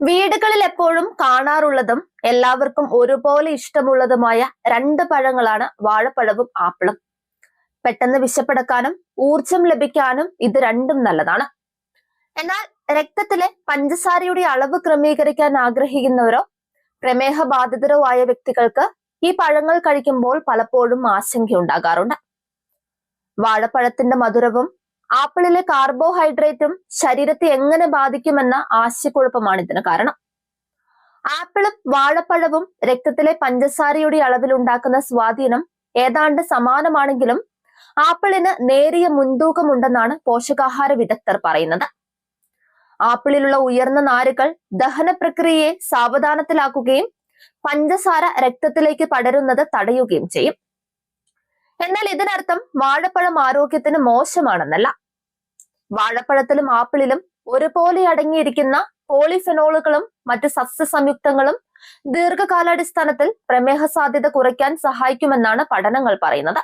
വീടുകളിൽ എപ്പോഴും കാണാറുള്ളതും എല്ലാവർക്കും ഒരുപോലെ ഇഷ്ടമുള്ളതുമായ രണ്ട് പഴങ്ങളാണ് വാഴപ്പഴവും ആപ്പിളും. പെട്ടെന്ന് വിശപ്പടക്കാനും ഊർജം ലഭിക്കാനും ഇത് രണ്ടും നല്ലതാണ്. എന്നാൽ രക്തത്തിലെ പഞ്ചസാരയുടെ അളവ് ക്രമീകരിക്കാൻ ആഗ്രഹിക്കുന്നവരോ പ്രമേഹ ബാധിതരോ ആയ വ്യക്തികൾക്ക് ഈ പഴങ്ങൾ കഴിക്കുമ്പോൾ പലപ്പോഴും ആശങ്കയുണ്ടാകാറുണ്ട് വാഴപ്പഴത്തിന്റെ മധുരവും ആപ്പിളിലെ കാർബോഹൈഡ്രേറ്റും ശരീരത്തെ എങ്ങനെ ബാധിക്കുമെന്ന ആശയക്കുഴപ്പമാണ് ഇതിന് കാരണം. ആപ്പിളും വാഴപ്പഴവും രക്തത്തിലെ പഞ്ചസാരയുടെ അളവിൽ ഉണ്ടാക്കുന്ന സ്വാധീനം ഏതാണ്ട് സമാനമാണെങ്കിലും ആപ്പിളിന് നേരിയ മുൻതൂക്കമുണ്ടെന്നാണ് പോഷകാഹാര വിദഗ്ധർ പറയുന്നത്. ആപ്പിളിലുള്ള ഉയർന്ന നാരുകൾ ദഹന പ്രക്രിയയെ സാവധാനത്തിലാക്കുകയും പഞ്ചസാര രക്തത്തിലേക്ക് പടരുന്നത് തടയുകയും ചെയ്യും. എന്നാൽ ഇതിനർത്ഥം വാഴപ്പഴം ആരോഗ്യത്തിന് മോശമാണെന്നല്ല. വാഴപ്പഴത്തിലും ആപ്പിളിലും ഒരുപോലെ അടങ്ങിയിരിക്കുന്ന പോളിഫെനോളുകളും മറ്റ് സസ്യ സംയുക്തങ്ങളും ദീർഘകാലാടിസ്ഥാനത്തിൽ പ്രമേഹ സാധ്യത കുറയ്ക്കാൻ സഹായിക്കുമെന്നാണ് പഠനങ്ങൾ പറയുന്നത്.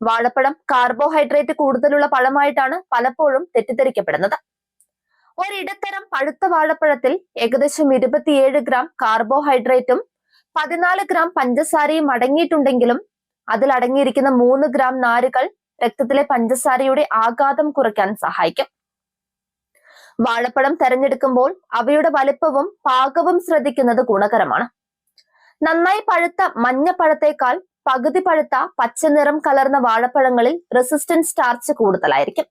വാഴപ്പഴം കാർബോഹൈഡ്രേറ്റ് കൂടുതലുള്ള പഴമായിട്ടാണ് പലപ്പോഴും തെറ്റിദ്ധരിക്കപ്പെടുന്നത്. ഒരിടത്തരം പഴുത്ത വാഴപ്പഴത്തിൽ ഏകദേശം ഇരുപത്തിയേഴ് ഗ്രാം കാർബോഹൈഡ്രേറ്റും പതിനാല് ഗ്രാം പഞ്ചസാരയും അടങ്ങിയിട്ടുണ്ടെങ്കിലും അതിൽ അടങ്ങിയിരിക്കുന്ന മൂന്ന് ഗ്രാം നാരുകൾ രക്തത്തിലെ പഞ്ചസാരയുടെ ആഘാതം കുറയ്ക്കാൻ സഹായിക്കും. വാഴപ്പഴം തെരഞ്ഞെടുക്കുമ്പോൾ അവയുടെ വലിപ്പവും പാകവും ശ്രദ്ധിക്കുന്നത് ഗുണകരമാണ്. നന്നായി പഴുത്ത മഞ്ഞപ്പഴത്തേക്കാൾ പകുതി പഴുത്ത പച്ചനിറം കലർന്ന വാഴപ്പഴങ്ങളിൽ റെസിസ്റ്റൻസ് സ്റ്റാർച്ച് കൂടുതലായിരിക്കും.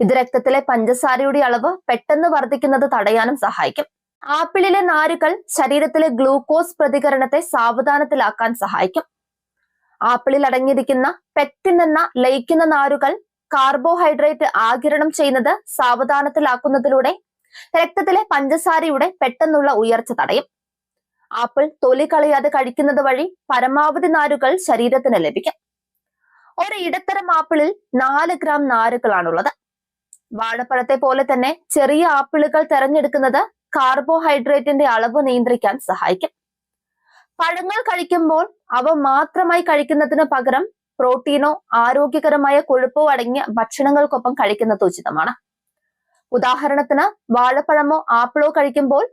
ഇത് രക്തത്തിലെ പഞ്ചസാരയുടെ അളവ് പെട്ടെന്ന് വർദ്ധിക്കുന്നത് തടയാനും സഹായിക്കും. ആപ്പിളിലെ നാരുകൾ ശരീരത്തിലെ ഗ്ലൂക്കോസ് പ്രതികരണത്തെ സാവധാനത്തിലാക്കാൻ സഹായിക്കും. ആപ്പിളിൽ അടങ്ങിയിരിക്കുന്ന പെക്റ്റിൻ എന്ന ലയിക്കുന്ന നാരുകൾ കാർബോഹൈഡ്രേറ്റ് ആകിരണം ചെയ്യുന്നത് സാവധാനത്തിലാക്കുന്നതിലൂടെ രക്തത്തിലെ പഞ്ചസാരയുടെ പെട്ടെന്നുള്ള ഉയർച്ച തടയും. ആപ്പിൾ തൊലി കളയാതെ കഴിക്കുന്നത് വഴി പരമാവധി നാരുകൾ ശരീരത്തിന് ലഭിക്കും. ഒരു ഇടത്തരം ആപ്പിളിൽ നാല് ഗ്രാം നാരുകളാണുള്ളത്. വാഴപ്പഴത്തെ പോലെ തന്നെ ചെറിയ ആപ്പിളുകൾ തെരഞ്ഞെടുക്കുന്നത് കാർബോഹൈഡ്രേറ്റിന്റെ അളവ് നിയന്ത്രിക്കാൻ സഹായിക്കും. പഴങ്ങൾ കഴിക്കുമ്പോൾ അവ മാത്രമായി കഴിക്കുന്നതിന് പകരം പ്രോട്ടീനോ ആരോഗ്യകരമായ കൊഴുപ്പോ അടങ്ങിയ ഭക്ഷണങ്ങൾക്കൊപ്പം കഴിക്കുന്നത് ഉചിതമാണ്. ഉദാഹരണത്തിന് വാഴപ്പഴമോ ആപ്പിളോ കഴിക്കുമ്പോൾ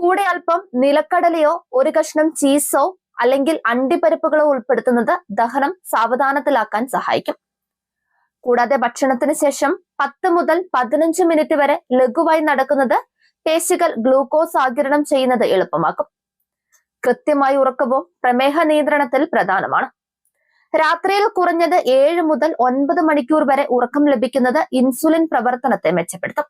കൂടെ അല്പം നിലക്കടലയോ ഒരു കഷ്ണം ചീസോ അല്ലെങ്കിൽ അണ്ടിപ്പരിപ്പുകളോ ഉൾപ്പെടുത്തുന്നത് ദഹനം സാവധാനത്തിലാക്കാൻ സഹായിക്കും. കൂടാതെ ഭക്ഷണത്തിന് ശേഷം പത്ത് മുതൽ പതിനഞ്ച് മിനിറ്റ് വരെ ലഘുവായി നടക്കുന്നത് പേശികൾ ഗ്ലൂക്കോസ് ആകിരണം ചെയ്യുന്നത് എളുപ്പമാക്കും. കൃത്യമായി ഉറക്കവും പ്രമേഹ നിയന്ത്രണത്തിൽ പ്രധാനമാണ്. രാത്രിയിൽ കുറഞ്ഞത് ഏഴ് മുതൽ ഒൻപത് മണിക്കൂർ വരെ ഉറക്കം ലഭിക്കുന്നത് ഇൻസുലിൻ പ്രവർത്തനത്തെ മെച്ചപ്പെടുത്തും.